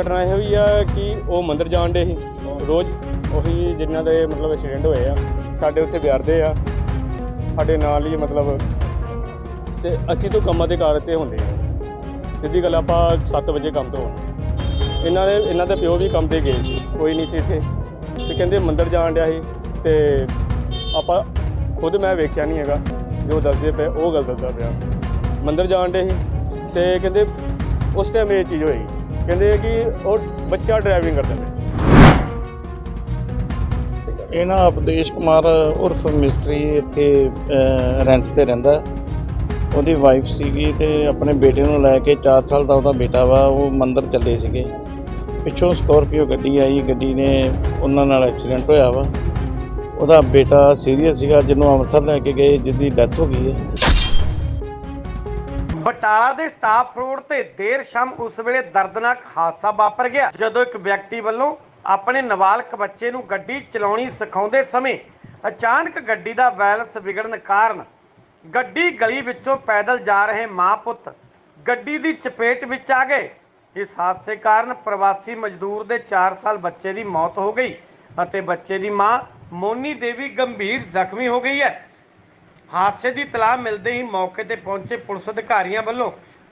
ਘਟਨਾ ਇਹ ਹੋਈ ਆ ਕਿ ਉਹ ਮੰਦਰ ਜਾਣ ਦੇ ਸੀ। ਰੋਜ਼ ਉਹੀ ਜਿਨ੍ਹਾਂ ਦੇ ਮਤਲਬ ਐਕਸੀਡੈਂਟ ਹੋਏ ਆ, ਸਾਡੇ ਉੱਥੇ ਵਿਆਰਦੇ ਆ। ਸਾਡੇ ਨਾਲ ਹੀ ਮਤਲਬ ਤੇ ਅਸੀਂ ਤੋਂ ਕੰਮਾਂ ਦੇ ਕਾਰ ਤੇ ਹੁੰਦੇ ਆ। ਸਿੱਧੀ ਗੱਲ ਆਪਾਂ 7 ਵਜੇ ਕੰਮ ਤੋਂ ਆਉਣਾ ਇਹਨਾਂ ਦੇ ਇਹਨਾਂ ਦੇ ਪਿਓ ਵੀ ਕੰਮ ਤੇ ਗਏ ਸੀ, ਕੋਈ ਨਹੀਂ ਸੀ ਇੱਥੇ। ਤੇ ਕਹਿੰਦੇ ਮੰਦਰ ਜਾਣ ਡਿਆ ਸੀ ਤੇ ਆਪਾਂ ਖੁਦ ਮੈਂ ਵੇਖਿਆ ਨਹੀਂ ਹੈਗਾ, ਜੋ ਦੱਸਦੇ ਪਏ, ਉਹ ਗੱਲ ਦੱਸਦਾ ਪਿਆ। ਮੰਦਰ ਜਾਣ ਡੇ ਸੀ ਤੇ ਕਹਿੰਦੇ ਉਸ ਟਾਈਮ ਇਹ ਚੀਜ਼ ਹੋਈ। ਕਹਿੰਦੇ ਕਿ ਉਹ ਬੱਚਾ ਡਰਾਈਵਿੰਗ ਕਰਦਾ ਪਿਆ। ਇਹ ਨਾ ਉਪਦੇਸ਼ ਕੁਮਾਰ ਉਰਫ ਮਿਸਤਰੀ ਇੱਥੇ ਰੈਂਟ ਤੇ ਰਹਿੰਦਾ। ਉਹਦੀ ਵਾਈਫ ਸੀਗੀ ਤੇ ਆਪਣੇ ਬੇਟੇ ਨੂੰ ਲੈ ਕੇ 4 ਸਾਲ ਦਾ ਉਹਦਾ ਬੇਟਾ ਵਾ, ਉਹ ਮੰਦਰ ਚੱਲੇ ਸੀਗੇ। ਪਿੱਛੋਂ ਸਕੋਰਪੀਓ ਗੱਡੀ ਆਈ, ਗੱਡੀ ਨੇ ਉਹਨਾਂ ਨਾਲ ਐਕਸੀਡੈਂਟ ਹੋਇਆ ਵਾ। ਉਹਦਾ ਬੇਟਾ ਸੀਰੀਅਸ ਸੀਗਾ, ਜਿਹਨੂੰ ਅੰਮ੍ਰਿਤਸਰ ਲੈ ਕੇ ਗਏ, ਜਿਹਦੀ ਡੈਥ ਹੋ ਗਈ ਹੈ। ਬਟਾਲਾ ਦੇ ਸਟਾਫ ਰੋਡ ਤੇ ਦੇਰ ਸ਼ਾਮ ਉਸ ਵੇਲੇ ਦਰਦਨਾਕ ਹਾਦਸਾ ਵਾਪਰ ਗਿਆ, ਜਦੋਂ ਇੱਕ ਵਿਅਕਤੀ ਵੱਲੋਂ ਆਪਣੇ ਨਾਬਾਲਗ ਬੱਚੇ ਨੂੰ ਗੱਡੀ ਚਲਾਉਣੀ ਸਿਖਾਉਂਦੇ ਸਮੇਂ ਅਚਾਨਕ ਗੱਡੀ ਦਾ ਬੈਲੈਂਸ ਵਿਗੜਨ ਕਾਰਨ ਗੱਡੀ ਗਲੀ ਵਿੱਚੋਂ ਪੈਦਲ ਜਾ ਰਹੇ ਮਾਂ ਪੁੱਤ ਗੱਡੀ ਦੀ ਚਪੇਟ ਵਿੱਚ ਆ ਗਏ। ਇਸ ਹਾਦਸੇ ਕਾਰਨ ਪ੍ਰਵਾਸੀ ਮਜ਼ਦੂਰ ਦੇ 4 ਸਾਲ ਬੱਚੇ ਦੀ ਮੌਤ ਹੋ ਗਈ ਅਤੇ ਬੱਚੇ ਦੀ ਮਾਂ ਮੋਨੀ ਦੇਵੀ ਗੰਭੀਰ ਜ਼ਖਮੀ ਹੋ ਗਈ ਹੈ। ਹਾਦਸੇ ਦੀ ਤਲਾਹ ਮਿਲਦੇ ਹੀ ਮੌਕੇ ਤੇ ਪਹੁੰਚੇ ਪੁਲਿਸ ਅਧਿਕਾਰੀਆਂ ਵੱਲੋਂ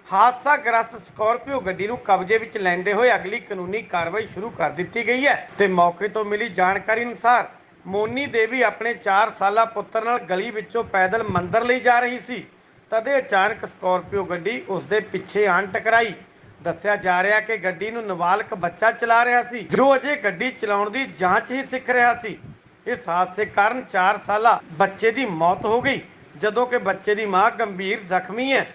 ਹਾਦਸਾਗ੍ਰਸਤ ਸਕਾਰਪੀਓ ਗੱਡੀ ਨੂੰ ਕਬਜ਼ੇ ਵਿੱਚ ਲੈਂਦੇ ਹੋਏ ਅਗਲੀ ਕਾਨੂੰਨੀ ਕਾਰਵਾਈ ਸ਼ੁਰੂ ਕਰ ਦਿੱਤੀ ਗਈ ਹੈ ਤੇ ਮੌਕੇ ਤੋਂ ਮਿਲੀ ਜਾਣਕਾਰੀ ਅਨੁਸਾਰ ਮੋਨੀ ਦੇਵੀ ਆਪਣੇ 4 ਸਾਲਾ ਪੁੱਤਰ ਨਾਲ ਗਲੀ ਵਿੱਚੋਂ ਪੈਦਲ ਮੰਦਰ ਲਈ ਜਾ ਰਹੀ ਸੀ। ਤਦੇ ਅਚਾਨਕ ਸਕਾਰਪੀਓ ਗੱਡੀ ਉਸ ਦੇ ਪਿੱਛੇ ਆਣ ਟਕਰਾਈ। ਦੱਸਿਆ ਜਾ ਰਿਹਾ ਕਿ ਗੱਡੀ ਨੂੰ ਨਾਬਾਲਗ ਬੱਚਾ ਚਲਾ ਰਿਹਾ ਸੀ। ਜੋ ਅਜੇ ਗੱਡੀ ਚਲਾਉਣ ਦੀ ਜਾਂਚ ਹੀ ਸਿੱਖ ਰਿਹਾ ਸੀ। ਇਸ ਹਾਦਸੇ ਕਾਰਨ 4 ਸਾਲਾ ਬੱਚੇ ਦੀ ਮੌਤ ਹੋ ਗਈ। ਜਦੋਂ ਕਿ ਬੱਚੇ ਦੀ ਮਾਂ ਗੰਭੀਰ ਜ਼ਖਮੀ ਹੈ।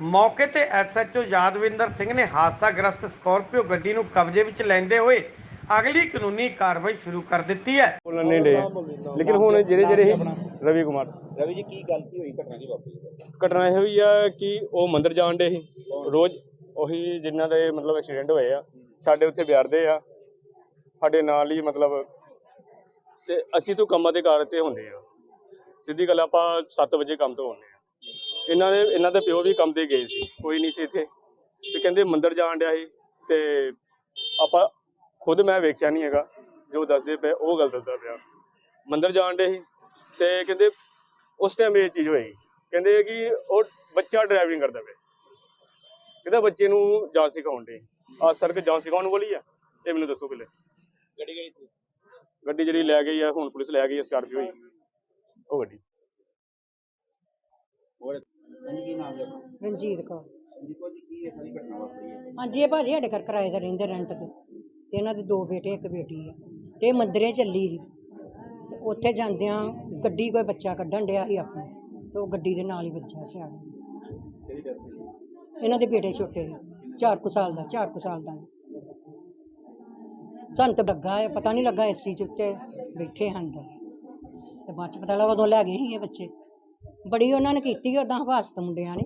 ਮੌਕੇ ਤੇ ਐਸਐਚਓ ਯਾਦਵਿੰਦਰ ਸਿੰਘ ਨੇ ਹਾਦਸਾਗ੍ਰਸਤ ਸਕਾਰਪੀਓ ਗੱਡੀ ਨੂੰ ਕਬਜ਼ੇ ਵਿੱਚ ਲੈਂਦੇ ਹੋਏ ਅਗਲੀ ਕਾਨੂੰਨੀ ਕਾਰਵਾਈ ਸ਼ੁਰੂ ਕਰ ਦਿੱਤੀ ਹੈ। ਬੋਲਣ ਨਹੀਂ ਡੇ ਲੇਕਿਨ ਹੁਣ ਜਿਹੜੇ ਜਿਹੜੇ ਇਹ ਰਵੀ ਕੁਮਾਰ। ਰਵੀ ਜੀ ਕੀ ਗੱਲ ਕੀ ਹੋਈ ਘਟਨਾ ਕੀ ਵਾਪਰੀ? ਘਟਨਾ ਇਹ ਹੋਈ ਆ ਕਿ ਉਹ ਮੰਦਿਰ ਜਾਣ ਦੇ ਸੀ। ਰੋਜ਼ ਉਹੀ ਜਿਨ੍ਹਾਂ ਦੇ ਮਤਲਬ ਐਕਸੀਡੈਂਟ ਹੋਏ ਆ ਸਾਡੇ ਉੱਥੇ ਵਿਆਰਦੇ ਆ। ਸਾਡੇ ਨਾਲ ਹੀ ਮਤਲਬ ਤੇ ਅਸੀਂ ਤੋਂ ਕੰਮਾਂ ਦੇ ਕਾਰ ਤੇ ਹੁੰਦੇ ਆ ਸਿੱਧੀ ਗੱਲ ਆਪਾਂ 7 ਵਜੇ ਕੰਮ ਤੋਂ ਆਉਂਦੇ ਆ ਇਹਨਾਂ ਦੇ ਇਹਨਾਂ ਦੇ ਪਿਓ ਵੀ ਕੰਮ ਤੇ ਗਏ ਸੀ, ਕੋਈ ਨਹੀਂ ਸੀ ਇੱਥੇ। ਤੇ ਕਹਿੰਦੇ ਮੰਦਰ ਜਾਣ ਡਿਆ ਸੀ ਤੇ ਆਪਾਂ ਖੁਦ ਮੈਂ ਵੇਖਿਆ ਨਹੀਂ ਹੈਗਾ, ਜੋ ਦੱਸਦੇ ਪਏ, ਉਹ ਗੱਲ ਦੱਸਦਾ ਪਿਆ। ਮੰਦਰ ਜਾਣ ਦੇ ਸੀ ਤੇ ਕਹਿੰਦੇ ਉਸ ਟਾਈਮ ਇਹ ਚੀਜ਼ ਹੋਈ। ਕਹਿੰਦੇ ਕਿ ਉਹ ਬੱਚਾ ਡਰਾਈਵਿੰਗ ਕਰਦਾ ਪਿਆ। ਕਹਿੰਦਾ ਬੱਚੇ ਨੂੰ ਜਾਂਚ ਸਿਖਾਉਣ ਦੇ ਆ ਸੜਕ ਜਾਂਚ ਸਿਖਾਉਣ ਵਾਲੀ ਆ, ਇਹ ਮੈਨੂੰ ਦੱਸੋ ਪਹਿਲੇ। ਗੱਡੀ ਗਈ ਸੀ? ਗੱਡੀ ਜਿਹੜੀ ਲੈ ਗਈ ਆ ਹੁਣ ਪੁਲਿਸ ਲੈ ਗਈ ਆ ਸਕਾਰਪੀਓ ਹੀ ਉਹ ਗੱਡੀ। ਹੋਰ? ਹਾਂਜੀ ਕੀ ਨਾਮ ਹੈ ਰਣਜੀਤ ਕੌਰ ਜੀ ਜੀ ਕੀ ਇਹ ਸਾਰੀ ਘਟਨਾ ਵਾਪਰੀ ਹੈ? ਹਾਂਜੀ ਇਹ ਭਾਜੀ ਸਾਡੇ ਘਰ ਕਿਰਾਏ ਤੇ ਰਹਿੰਦੇ ਰੈਂਟ ਤੇ। ਤੇ ਇਹਨਾਂ ਦੇ ਦੋ ਬੇਟੇ ਇੱਕ ਬੇਟੀ ਆ। ਤੇ ਮੰਦਰੇ ਚੱਲੀ ਸੀ। ਤੇ ਉੱਥੇ ਜਾਂਦਿਆਂ ਗੱਡੀ ਕੋਈ ਬੱਚਾ ਕੱਢਣ ਡਿਆ ਸੀ ਆਪਣਾ। ਤੇ ਉਹ ਗੱਡੀ ਦੇ ਨਾਲ ਹੀ ਬੱਚਾ ਸੀ ਆ ਕਿਹਦੀ ਡੈਥ ਹੋਈ? ਇਹਨਾਂ ਦੇ ਬੇਟੇ ਛੋਟੇ ਸੀ 4 ਕੁ ਸਾਲ ਦਾ 4 ਕੁ ਸਾਲ ਦਾ। ਸਾਨੂੰ ਤਾਂ ਲੱਗਾ ਹੈ, ਪਤਾ ਨਹੀਂ ਲੱਗਾ ਇਸ ਚੀਜ਼ ਉੱਤੇ ਬੈਠੇ ਹਨ ਅੰਦਰ ਤੇ ਬਾਅਦ ਚ ਪਤਾ ਲੱਗਾ ਉਦੋਂ ਲੈ ਗਏ ਸੀ ਇਹ ਬੱਚੇ। ਬੜੀ ਉਹਨਾਂ ਨੇ ਕੀਤੀ ਉਦਾਂ ਹਵਾਸਤ ਮੁੰਡਿਆਂ ਨੇ,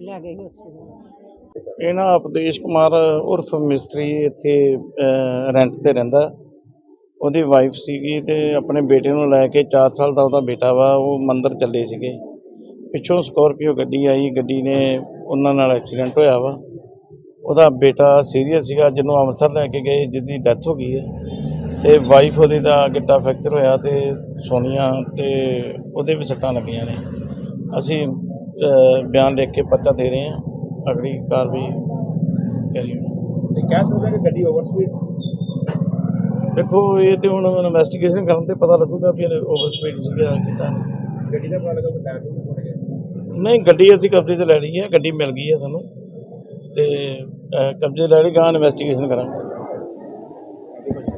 ਲੈ ਗਏ ਸੀ ਉਸੇ ਵੇਲੇ ਇਹ ਨਾ ਉਪਦੇਸ਼ ਕੁਮਾਰ ਉਰਫ ਮਿਸਤਰੀ ਇੱਥੇ ਰੈਂਟ ਤੇ ਰਹਿੰਦਾ। ਉਹਦੀ ਵਾਈਫ ਸੀਗੀ ਤੇ ਆਪਣੇ ਬੇਟੇ ਨੂੰ ਲੈ ਕੇ 4 ਸਾਲ ਦਾ ਉਹਦਾ ਬੇਟਾ ਵਾ, ਉਹ ਮੰਦਰ ਚੱਲੇ ਸੀਗੇ। ਪਿੱਛੋਂ ਸਕੋਰਪੀਓ ਗੱਡੀ ਆਈ, ਗੱਡੀ ਨੇ ਉਹਨਾਂ ਨਾਲ ਐਕਸੀਡੈਂਟ ਹੋਇਆ ਵਾ। ਉਹਦਾ ਬੇਟਾ ਸੀਰੀਅਸ ਸੀਗਾ ਜਿਹਨੂੰ ਅੰਮ੍ਰਿਤਸਰ ਲੈ ਕੇ ਗਏ ਜਿਹਦੀ ਡੈਥ ਹੋ ਗਈ ਹੈ। ਤੇ ਵਾਈਫ ਉਹਦੀ ਦਾ ਗਿੱਟਾ ਫ੍ਰੈਕਚਰ ਹੋਇਆ ਤੇ ਸੋਨੀਆ ਤੇ ਉਹਦੇ ਵੀ ਸੱਟਾਂ ਲੱਗੀਆਂ ਨੇ। ਅਸੀਂ ਬਿਆਨ ਲਿਖ ਕੇ ਪਰਚਾ ਦੇ ਰਹੇ ਹਾਂ। ਅਗਲੀ ਕਾਰਵਾਈ ਕਰੀ ਤੇ ਕਹਿ ਸਕਦੇ ਕਿ ਗੱਡੀ ਓਵਰ ਸਪੀਡ ਦੇਖੋ ਇਹ ਤੇ ਹੁਣ ਇਨਵੈਸਟੀਗੇਸ਼ਨ ਕਰਨ ਤੇ ਪਤਾ ਲੱਗੂਗਾ ਵੀ ਓਵਰ ਸਪੀਡ ਸੀਗਾ ਕਿੱਦਾਂ। ਗੱਡੀ ਦਾ ਪਤਾ ਲੱਗਾ ਕਿ ਟਾਇਰ ਨਹੀਂ ਗੱਡੀ ਅਸੀਂ ਕਬਜ਼ੇ ਤੇ ਲੈ ਲਈ ਹੈ ਗੱਡੀ ਮਿਲ ਗਈ ਹੈ ਸਾਨੂੰ। ਤੇ ਕਬਜ਼ੇ ਲੈ ਲਈ ਗਾਂ ਇਨਵੈਸਟੀਗੇਸ਼ਨ ਕਰਾਂਗੇ।